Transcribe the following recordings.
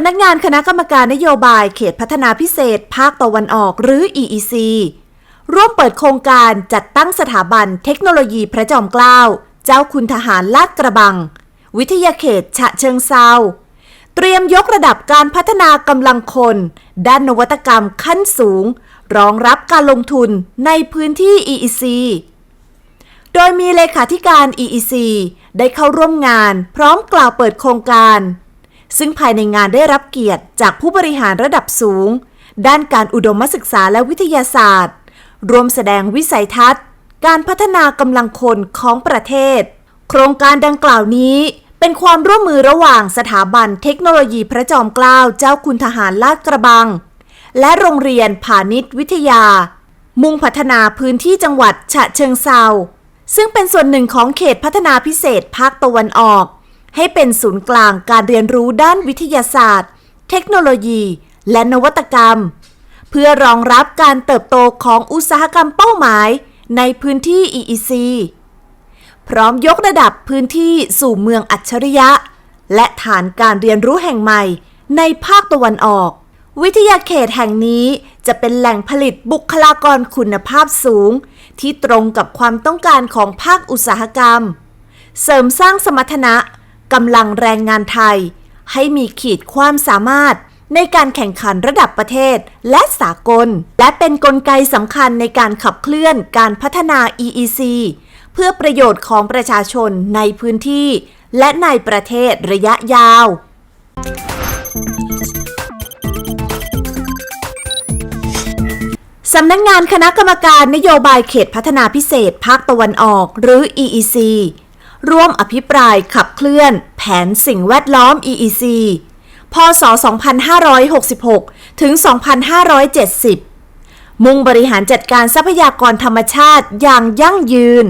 ำนักงานคณะกรรมการนโยบายเขตพัฒนาพิเศษ ภาคตะวันออกหรือ EEC ร่วมเปิดโครงการจัดตั้งสถาบันเทคโนโลยีพระจอมเกล้า เจ้าคุณทหารลาดกระบัง วิทยาเขตฉะเชิงเซาเตรียมยกระดับการพัฒนากำลังคน ด้านนวัตกรรมขั้นสูง รองรับการลงทุนในพื้นที่ EEC โดยมีเลขาธิการ EEC ได้เข้าร่วมงาน พร้อมกล่าวเปิดโครงการ ซึ่งภายในงานได้รับเกียรติจากผู้บริหารระดับสูง ด้านการอุดมศึกษาและวิทยาศาสตร์ รวมแสดงวิสัยทัศน์ การพัฒนากำลังคนของประเทศ โครงการดังกล่าวนี้เป็นความร่วมมือระหว่างสถาบันเทคโนโลยีพระจอมเกล้าเจ้าคุณทหารลาดกระบัง และโรงเรียนผาณิชย์วิทยา มุ่งพัฒนาพื้นที่จังหวัดฉะเชิงเซาซึ่งเป็นส่วนหนึ่งของเขตพัฒนาพิเศษภาคตะวันออก ให้เป็นศูนย์กลางการเรียนรู้ด้านวิทยาศาสตร์ เทคโนโลยี และนวัตกรรม เพื่อรองรับการเติบโตของอุตสาหกรรมเป้าหมายในพื้นที่ EEC พร้อมยกระดับพื้นที่สู่เมืองอัจฉริยะ และฐานการเรียนรู้แห่งใหม่ในภาคตะวันออก วิทยาเขตแห่งนี้จะเป็นแหล่งผลิตบุคลากรคุณภาพสูง ที่ตรงกับความต้องการของภาคอุตสาหกรรม เสริมสร้างสมรรถนะ กำลังแรงงานไทย ให้มีขีดความสามารถในการแข่งขันระดับประเทศและสากล และเป็นนกลไกสำคัญในการขับเคลื่อนการพัฒนา EEC เพื่อประโยชน์ของประชาชนในพื้นที่ และในประเทศระยะยาว สำนักงงานคณะกรรมการนโยบายเขตพัฒนาพิเศษภาคตะวันออกหรือ EEC ร่วมอภิปรายขับเคลื่อนแผนสิ่งแวดล้อม EEC พศ 2566 ถึง 2570 มุ่งบริหารจัดการทรัพยากรธรรมชาติอย่างยั่งยืน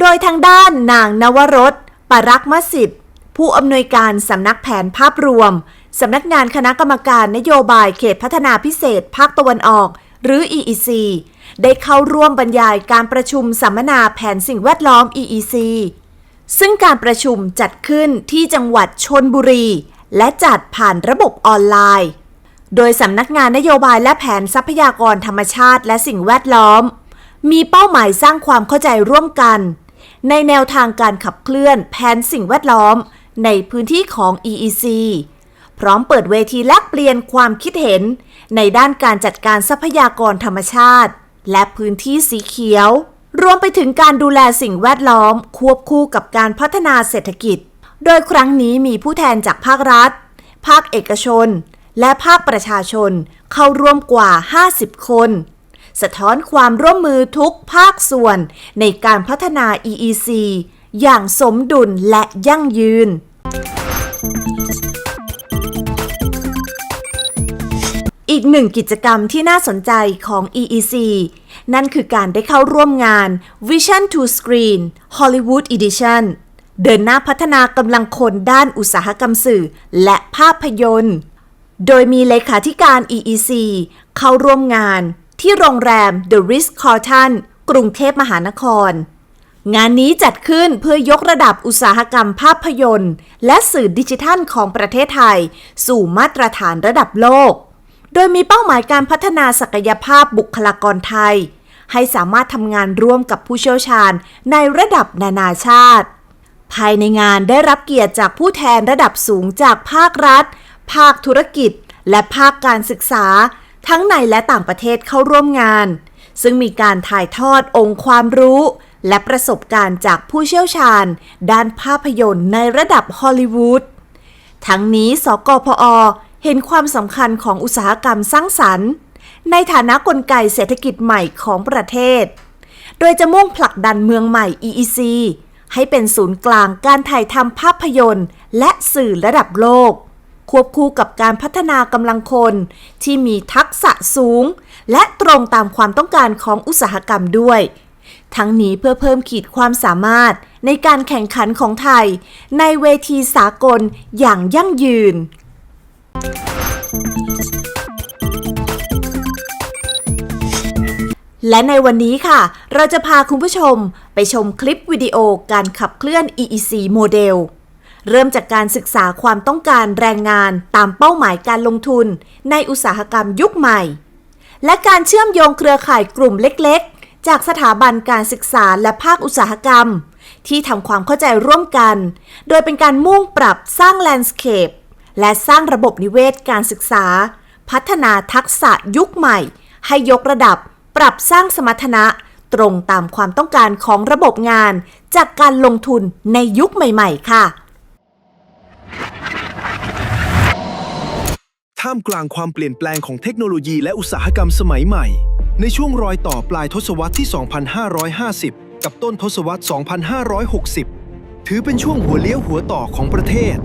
โดยทางด้านนางนวรสปรักมสิทธิ์ผู้อำนวยการสำนักแผนภาพรวม สำนักงานคณะกรรมการนโยบายเขตพัฒนาพิเศษภาคตะวันออก หรือ EEC ได้เข้าร่วมบรรยายการประชุมสัมมนาแผนสิ่งแวดล้อม EEC ซึ่งการประชุมจัดขึ้นที่จังหวัดชนบุรี และจัดผ่านระบบออนไลน์ โดยสำนักงานนโยบายและแผนทรัพยากรธรรมชาติและสิ่งแวดล้อม มีเป้าหมายสร้างความเข้าใจร่วมกัน ในแนวทางการขับเคลื่อนแผนสิ่งแวดล้อมในพื้นที่ของ EEC พร้อมเปิดเวทีแลกเปลี่ยนความคิดเห็น ในด้านการจัดการทรัพยากรธรรมชาติ และพื้นที่สีเขียว รวมไปถึงการดูแลสิ่งแวดล้อม ควบคู่กับการพัฒนาเศรษฐกิจ โดยครั้งนี้มีผู้แทนจากภาครัฐ ภาคเอกชน และภาคประชาชน เข้าร่วมกว่า 50 คน สะท้อนความร่วมมือทุกภาคส่วน ในการพัฒนา EEC อย่างสมดุลและยั่งยืน อีกหนึ่งกิจกรรมที่น่าสนใจของ EEC นั่นคือการได้เข้าร่วมงาน Vision to Screen Hollywood Edition เดินหน้าพัฒนากำลังคนด้านอุตสาหกรรมสื่อและภาพยนตร์ โดยมีเลขาธิการ EEC เข้าร่วมงานที่โรงแรม The Ritz-Carlton กรุงเทพมหานคร งานนี้จัดขึ้นเพื่อยกระดับอุตสาหกรรมภาพยนตร์ และสื่อดิจิทัลของประเทศไทย สู่มาตรฐานระดับโลก โดยมีเป้าหมายการพัฒนาศักยภาพบุคลากรไทย ให้สามารถทำงานร่วมกับผู้เชี่ยวชาญในระดับนานาชาติ ภายในงานได้รับเกียรติจากผู้แทนระดับสูงจากภาครัฐ ภาคธุรกิจ และภาคการศึกษา ทั้งในและต่างประเทศเข้าร่วมงาน ซึ่งมีการถ่ายทอดองค์ความรู้ และประสบการณ์จากผู้เชี่ยวชาญ ด้านภาพยนตร์ในระดับฮอลลีวูดทั้งนี้ สกพอ เห็นความสำคัญของอุตสาหกรรมสร้างสรรค์ ในฐานะกลไกเศรษฐกิจใหม่ของประเทศ โดยจะมุ่งผลักดันเมืองใหม่ EEC ให้เป็นศูนย์กลางการถ่ายทำภาพยนตร์ และสื่อระดับโลก ควบคู่กับการพัฒนากำลังคน ที่มีทักษะสูง และตรงตามความต้องการของอุตสาหกรรมด้วย ทั้งนี้เพื่อเพิ่มขีดความสามารถในการแข่งขันของไทย ในเวทีสากลอย่างยั่งยืน และในวันนี้ค่ะ เราจะพาคุณผู้ชมไปชมคลิปวิดีโอการขับเคลื่อน EEC โมเดล เริ่มจากการศึกษาความต้องการแรงงานตามเป้าหมายการลงทุน ในอุตสาหกรรมยุคใหม่ และการเชื่อมโยงเครือข่ายกลุ่มเล็กๆ จากสถาบันการศึกษาและภาคอุตสาหกรรม ที่ทำความเข้าใจร่วมกัน โดยเป็นการมุ่งปรับสร้างแลนด์สเคป และสร้างระบบนิเวศการศึกษา พัฒนาทักษะยุคใหม่ ให้ยกระดับ ปรับสร้างสมรรถนะ ตรงตามความต้องการของระบบงาน จากการลงทุนในยุคใหม่ ๆ ค่ะ ท่ามกลางความเปลี่ยนแปลงของเทคโนโลยีและอุตสาหกรรมสมัยใหม่ ในช่วงรอยต่อปลายทศวรรษที่ 2550 กับต้นทศวรรษ 2560 ถือเป็นช่วงหัวเลี้ยวหัวต่อของประเทศ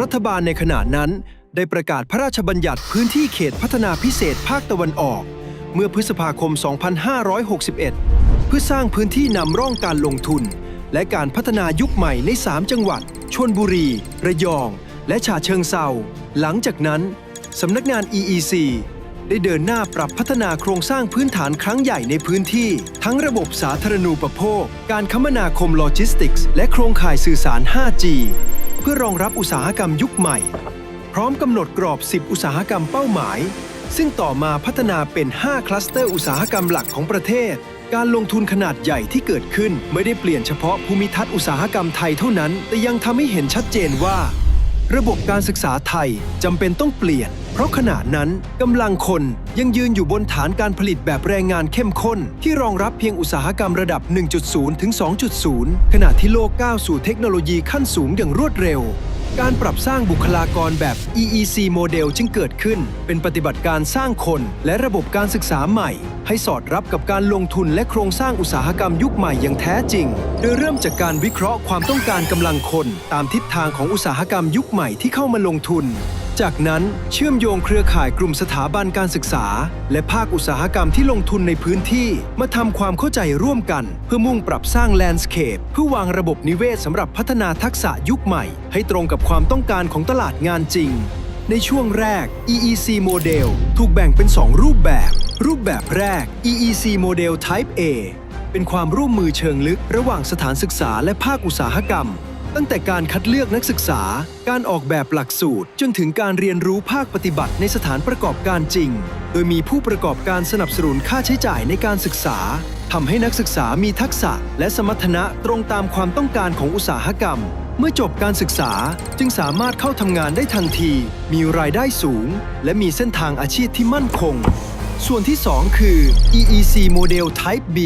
รัฐบาลในขณะนั้น ได้ประกาศพระราชบัญญัติพื้นที่เขตพัฒนาพิเศษภาคตะวันออก เมื่อพฤษภาคม 2561 เพื่อสร้างพื้นที่นำร่องการลงทุน และการพัฒนายุคใหม่ใน 3 จังหวัดชลบุรี ระยอง และฉะเชิงเซาหลังจากนั้นสำนักงาน EEC ได้เดินหน้าปรับพัฒนาโครงสร้างพื้นฐานครั้งใหญ่ในพื้นที่ ทั้งระบบสาธารณูปโภค การคมนาคมโลจิสติกส์ และโครงข่ายสื่อสาร 5G พื่อรองรับอุตสาหกรรมยุคใหม่ พร้อมกำหนดกรอบ 10 อุตสาหกรรมเป้าหมาย ซึ่งต่อมาพัฒนาเป็น 5 คลัสเตอร์อุตสาหกรรมหลักของประเทศ การลงทุนขนาดใหญ่ที่เกิดขึ้นไม่ได้เปลี่ยนเฉพาะภูมิทัศน์อุตสาหกรรมไทยเท่านั้น แต่ยังทำให้เห็นชัดเจนว่า ระบบการศึกษาไทยจำเป็นต้องเปลี่ยน เพราะขณะนั้นกำลังคนยังยืนอยู่บนฐานการผลิตแบบแรงงานเข้มข้น ที่รองรับเพียงอุตสาหกรรมระดับ 1.0 ถึง 2.0 ขณะที่โลกก้าวสู่เทคโนโลยีขั้นสูงอย่างรวดเร็ว การปรับสร้างบุคลากรแบบ EEC โมเดลจึงเกิดขึ้น เป็นปฏิบัติการสร้างคนและระบบการศึกษาใหม่ ให้สอดรับกับการลงทุนและโครงสร้างอุตสาหกรรมยุคใหม่อย่างแท้จริง โดยเริ่มจากการวิเคราะห์ความต้องการกำลังคน ตามทิศทางของอุตสาหกรรมยุคใหม่ที่เข้ามาลงทุน จากนั้นเชื่อมโยงเครือข่ายกลุ่มสถาบันการศึกษา และภาคอุตสาหกรรมที่ลงทุนในพื้นที่ มาทำความเข้าใจร่วมกัน เพื่อมุ่งปรับสร้างแลนด์สเคปเพื่อวางระบบนิเวศสำหรับพัฒนาทักษะยุคใหม่ ให้ตรงกับความต้องการของตลาดงานจริง ในช่วงแรก EEC โมเดลถูกแบ่งเป็น 2 รูปแบบ รูปแบบแรก EEC โมเดล Type A เป็นความร่วมมือเชิงลึกระหว่างสถานศึกษาและภาคอุตสาหกรรม ตั้งแต่การคัดเลือกนักศึกษา การออกแบบหลักสูตร จนถึงการเรียนรู้ภาคปฏิบัติในสถานประกอบการจริง โดยมีผู้ประกอบการสนับสนุนค่าใช้จ่ายในการศึกษาทำให้นักศึกษามีทักษะและสมรรถนะตรงตามความต้องการของอุตสาหกรรม เมื่อจบการศึกษาจึงสามารถเข้าทำงานได้ทันที มีรายได้สูง และมีเส้นทางอาชีพที่มั่นคง ส่วนที่ 2 คือ EEC โมเดล Type B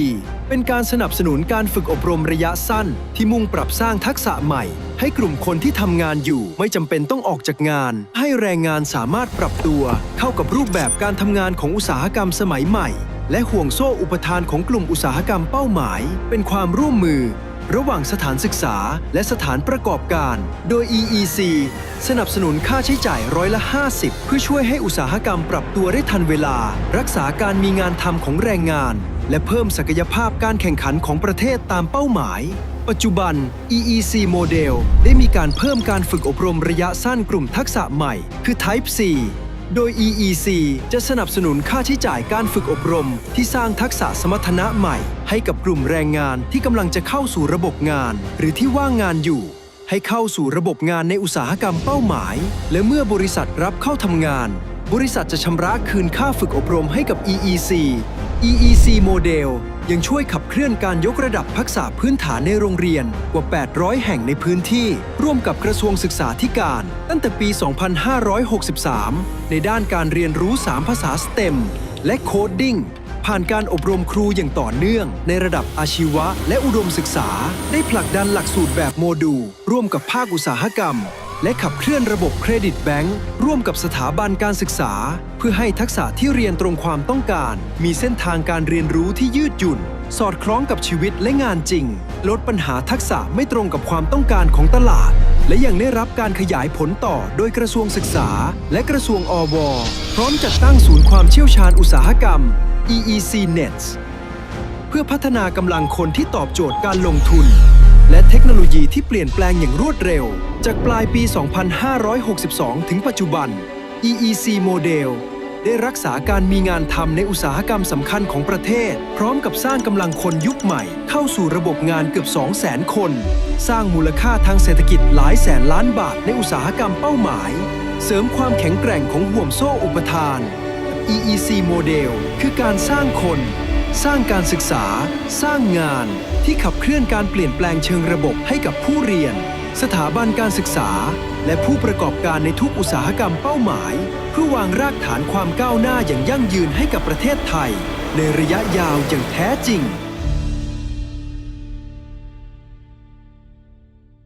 เป็นการสนับสนุนการฝึกอบรมระยะสั้น ที่มุ่งปรับสร้างทักษะใหม่ ให้กลุ่มคนที่ทำงานอยู่ไม่จำเป็นต้องออกจากงาน ให้แรงงานสามารถปรับตัว เข้ากับรูปแบบการทำงานของอุตสาหกรรมสมัยใหม่ และห่วงโซ่อุปทานของกลุ่มอุตสาหกรรมเป้าหมาย เป็นความร่วมมือ ระหว่างสถานศึกษาและสถานประกอบการ โดย EEC สนับสนุนค่าใช้จ่ายร้อยละ 50 เพื่อช่วยให้อุตสาหกรรมปรับตัวได้ทันเวลา รักษาการมีงานทำของแรงงาน และเพิ่มศักยภาพการแข่งขันของประเทศตามเป้าหมาย ปัจจุบัน EEC โมเดลได้มีการเพิ่มการฝึกอบรมระยะสั้นกลุ่มทักษะใหม่ คือ Type C โดย EEC จะสนับสนุนค่าใช้จ่ายการฝึกอบรม ที่สร้างทักษะสมรรถนะใหม่ ให้กับกลุ่มแรงงานที่กำลังจะเข้าสู่ระบบงาน หรือที่ว่างงานอยู่ ให้เข้าสู่ระบบงานในอุตสาหกรรมเป้าหมาย และเมื่อบริษัทรับเข้าทำงาน บริษัทจะชำระคืนค่าฝึกอบรมให้กับ EEC EEC โมเดลยังช่วยขับเคลื่อนการยกระดับทักษะพื้นฐานในโรงเรียนกว่า 800 แห่งในพื้นที่ ร่วมกับกระทรวงศึกษาธิการ ตั้งแต่ปี 2563 ในด้านการเรียนรู้ 3 ภาษา STEM และโคดดิ้งผ่านการอบรมครูอย่างต่อเนื่อง ในระดับอาชีวะและอุดมศึกษา ได้ผลักดันหลักสูตรแบบโมดูลร่วมกับภาคอุตสาหกรรม และขับเคลื่อนระบบเครดิตแบงก์ร่วมกับสถาบันการศึกษา เพื่อให้ทักษะที่เรียนตรงความต้องการ มีเส้นทางการเรียนรู้ที่ยืดหยุ่น สอดคล้องกับชีวิตและงานจริง ลดปัญหาทักษะไม่ตรงกับความต้องการของตลาด และยังได้รับการขยายผลต่อโดยกระทรวงศึกษา และกระทรวงอว พร้อมจัดตั้งศูนย์ความเชี่ยวชาญอุตสาหกรรม EEC Nets เพื่อพัฒนากำลังคนที่ตอบโจทย์การลงทุน และเทคโนโลยีที่เปลี่ยนแปลงอย่างรวดเร็ว จากปลายปี 2562 ถึงปัจจุบัน EEC โมเดลได้รักษาการมีงานทำในอุตสาหกรรมสำคัญของประเทศ พร้อมกับสร้างกำลังคนยุคใหม่ เข้าสู่ระบบงานเกือบ 2 0 0 0 0 0 คน สร้างมูลค่าทางเศรษฐกิจหลายแสนล้านบาทในอุตสาหกรรมเป้าหมาย เสริมความแข็งแกร่งของห่วงโซ่อุปทาน EEC โมเดลคือการสร้างคน สร้างการศึกษา สร้างงานที่ขับเคลื่อนการเปลี่ยนแปลงเชิงระบบให้กับผู้เรียน สถาบันการศึกษา และผู้ประกอบการในทุกอุตสาหกรรมเป้าหมาย เพื่อวางรากฐานความก้าวหน้าอย่างยั่งยืนให้กับประเทศไทย ในระยะยาวอย่างแท้จริง